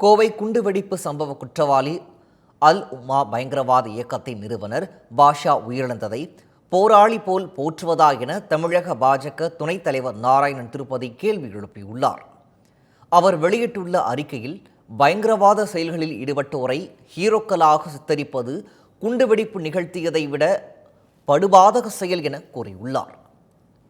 கோவை குண்டுவெடிப்பு சம்பவ குற்றவாளி அல் உமா பயங்கரவாத இயக்கத்தின் நிறுவனர் பாஷா உயிரிழந்ததை போராளி போல் போற்றுவதா என தமிழக பாஜக துணைத் தலைவர் நாராயணன் திருப்பதி கேள்வி எழுப்பியுள்ளார். அவர் வெளியிட்டுள்ள அறிக்கையில் பயங்கரவாத செயல்களில் ஈடுபட்டோரை ஹீரோக்களாக சித்தரிப்பது குண்டுவெடிப்பு நிகழ்த்தியதை விட படுபாதக செயல் என கூறியுள்ளார்.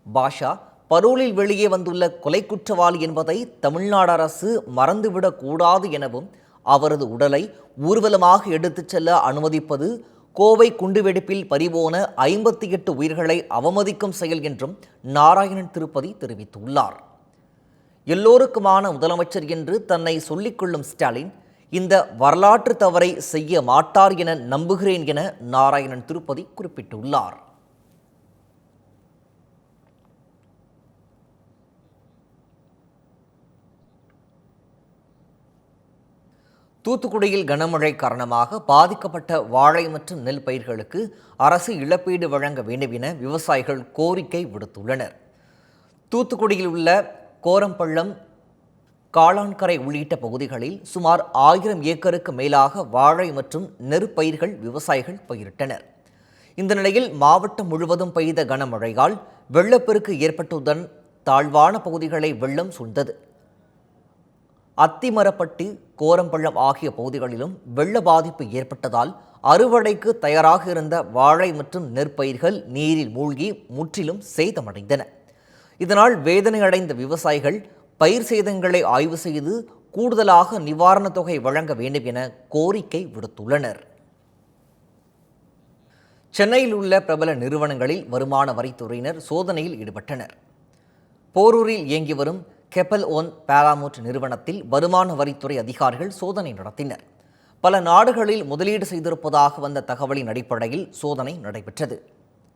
பாஷா பரோலில் வெளியே வந்துள்ள கொலை குற்றவாளி என்பதை தமிழ்நாடு அரசு மறந்துவிடக் கூடாது எனவும் அவரது உடலை ஊர்வலமாக எடுத்துச் செல்ல அனுமதிப்பது கோவை குண்டுவெடிப்பில் பறிபோன ஐம்பத்தி எட்டு உயிர்களை அவமதிக்கும் செயல் என்றும் நாராயணன் திருப்பதி தெரிவித்துள்ளார். எல்லோருக்குமான முதலமைச்சர் என்று தன்னை சொல்லிக்கொள்ளும் ஸ்டாலின் இந்த வரலாற்று தவறை செய்ய மாட்டார் என நம்புகிறேன் என நாராயணன் திருப்பதி குறிப்பிட்டுள்ளார். தூத்துக்குடியில் கனமழை காரணமாக பாதிக்கப்பட்ட வாழை மற்றும் நெல் பயிர்களுக்கு அரசு இழப்பீடு வழங்க வேண்டும் என விவசாயிகள் கோரிக்கை விடுத்துள்ளனர். தூத்துக்குடியில் உள்ள கோரம்பள்ளம் காளான்கரை உள்ளிட்ட பகுதிகளில் சுமார் ஆயிரம் ஏக்கருக்கு மேலாக வாழை மற்றும் நெற்பயிர்கள் விவசாயிகள் பயிரிட்டனர். இந்த நிலையில் மாவட்டம் முழுவதும் பெய்த கனமழையால் வெள்ளப்பெருக்கு ஏற்பட்டதுடன் தாழ்வான பகுதிகளை வெள்ளம் சூழ்ந்தது. அத்திமரப்பட்டி கோரம்பள்ளம் ஆகிய பகுதிகளிலும் வெள்ள பாதிப்பு ஏற்பட்டதால் அறுவடைக்கு தயாராக இருந்த வாழை மற்றும் நெற்பயிர்கள் நீரில் மூழ்கி முற்றிலும் சேதமடைந்தன. இதனால் வேதனை அடைந்த விவசாயிகள் பயிர் சேதங்களை ஆய்வு செய்து கூடுதலாக நிவாரணத் தொகை வழங்க வேண்டும் என கோரிக்கை விடுத்துள்ளனர். சென்னையில் உள்ள பிரபல நிறுவனங்களில் வருமான வரித்துறையினர் சோதனையில் ஈடுபட்டனர். போரூரில் இயங்கி வரும் கெப்பல் ஓன் பேராமூட் நிறுவனத்தில் வருமான வரித்துறை அதிகாரிகள் சோதனை நடத்தினர். பல நாடுகளில் முதலீடு செய்திருப்பதாக வந்த தகவலின் அடிப்படையில் சோதனை நடைபெற்றது.